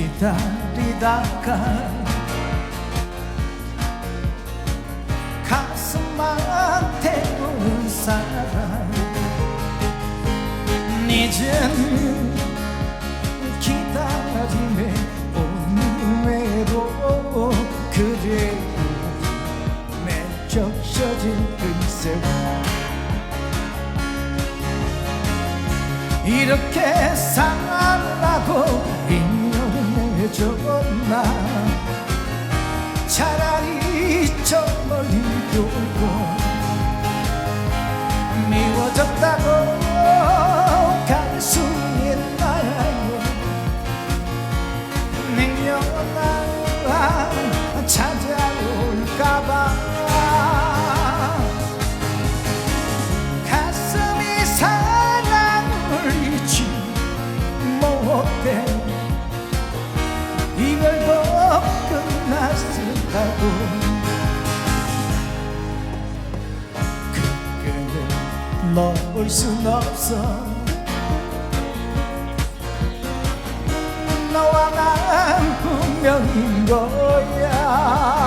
기다리다가 가슴만 태우는 사랑 이젠 기다림에 오늘에도 그대로 맺혀진 글쎄 이렇게 살라고 맺었나? 차라리 저 멀리 돌고 미워졌다고 넣을 순 없어. 너와 난 분명인 거야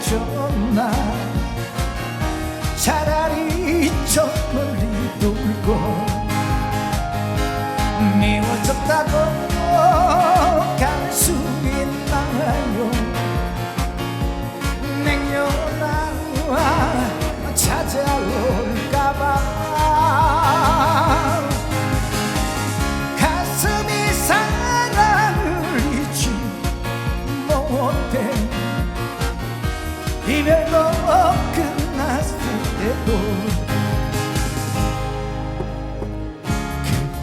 맺었나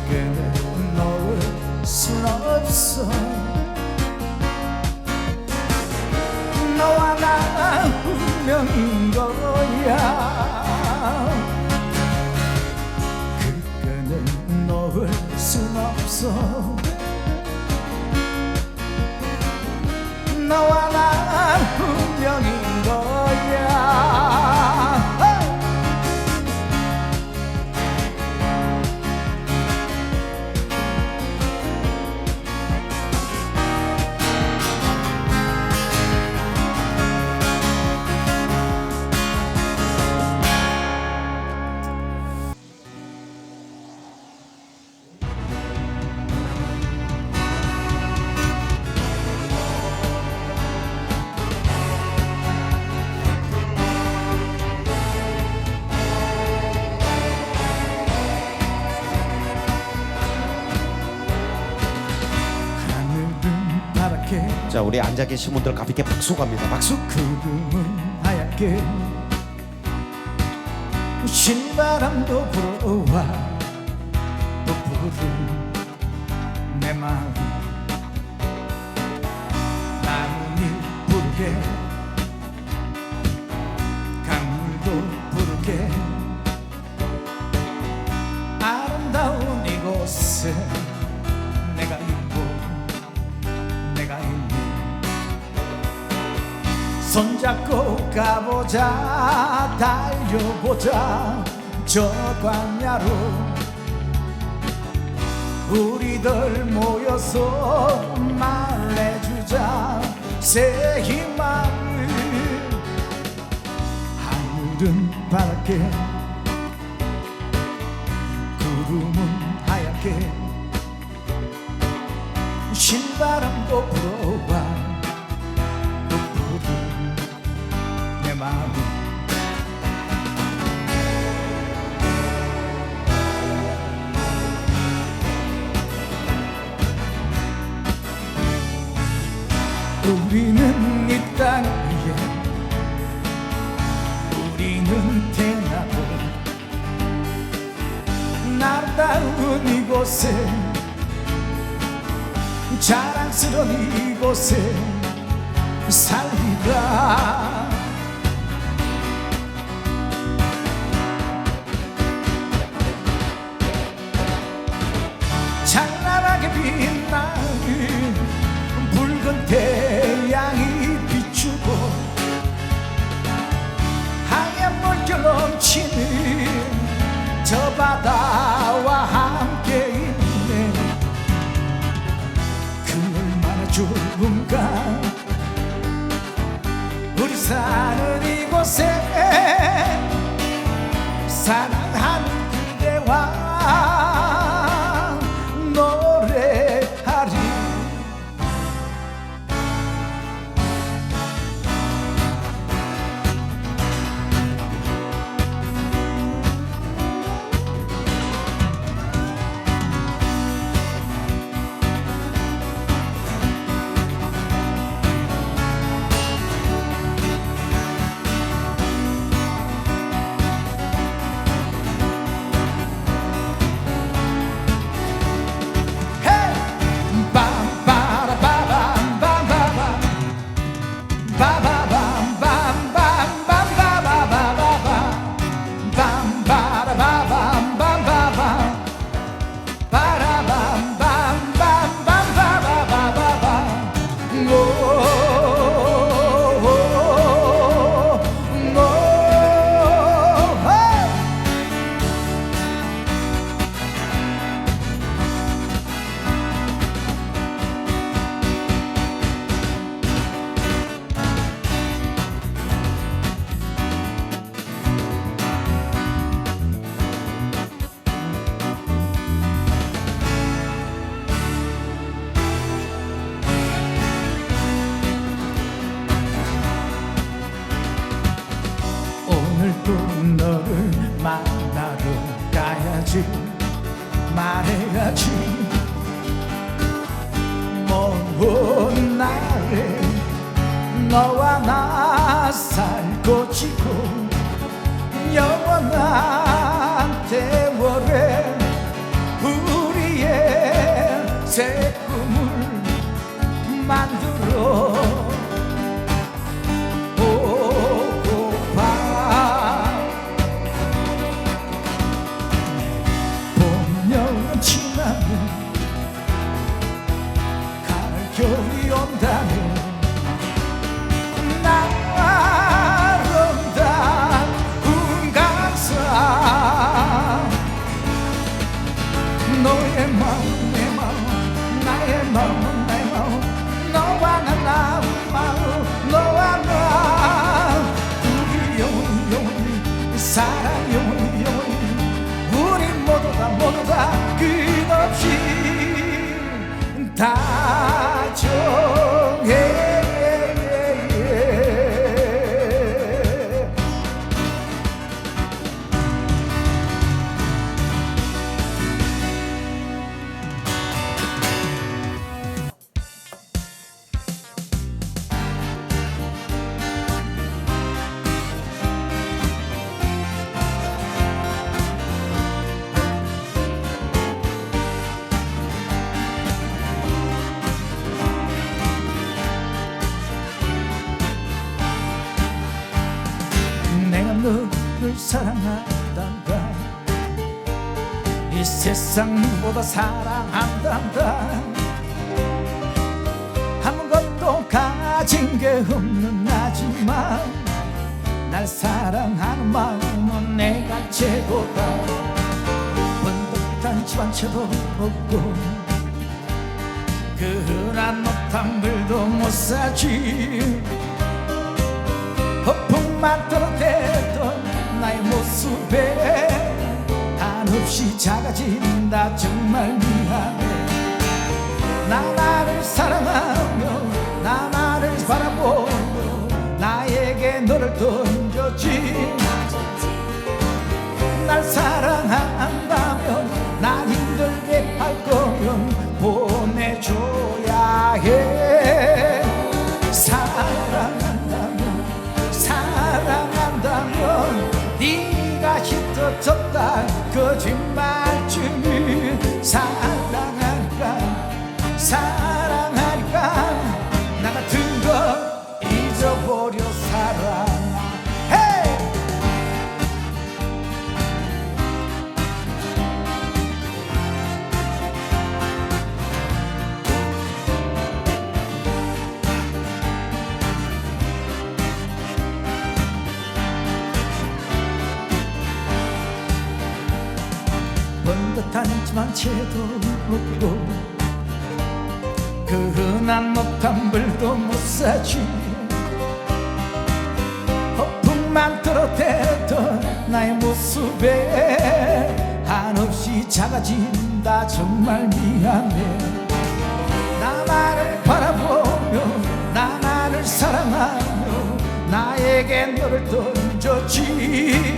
그를 놓을 순 없어. 너와 나 분명인 거야. 그끈을 놓을 순 없어. 너와 자 우리 앉아 계신 분들 가볍게 박수 갑니다. 박수. 구름은 하얗게 신바람도 불어와 또 부른 가보자 달려보자. 저 광야로 우리들 모여서 말해주자. 새 희망을 하늘은 파랗게 구름은 하얗게. 신바람도 불어와 아름다운 이곳에 자랑스러운 이곳에 살리라. 찬란하게 빛나는 붉은 태양이 비추고 하얀 물결 넘치는 저 바다 사는 이곳에 사랑하는 그대와 너와 나 살고 지고 영원한 세월에 우리의 새 꿈을 만들어 보고파 다정 너를 사랑한단다. 이 세상 누구보다 사랑한단다. 아무것도 가진 게 없는 나지만 날 사랑하는 마음은 내가 최고다. 번듯한 집한 채도 없고 그 흔한 옷한 벌도 못 사지. 허풍만 떨어대던 나의 모습에 한없이 작아진다. 정말 미안해. 나 나를 사랑하며 나 나를 바라보며 나에게 너를 던졌지. 날 사랑 ሳላ 번듯하지만 채도 없고 그 흔한 못한 불도 못 사지. 허풍만 떨어대던 나의 모습에 한없이 작아진다. 정말 미안해. 나만을 바라보며 나만을 사랑하며 나에게 너를 던졌지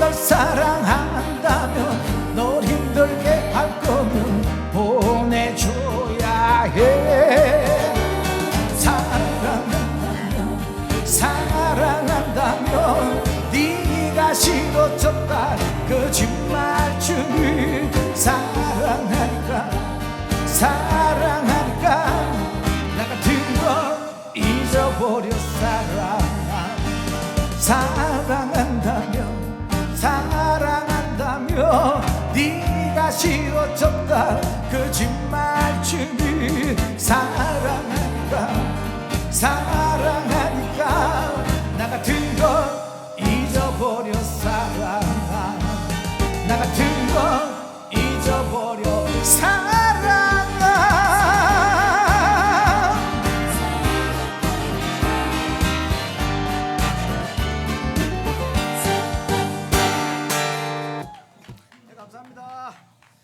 널 사랑한다면 널 힘들게 할 거면 보내줘야 해. 사랑한다면 사랑한다면 네가 싫어졌다. 거짓말 중이 사랑 네가 싫어졌다. 거짓말중이 사랑하니까 사랑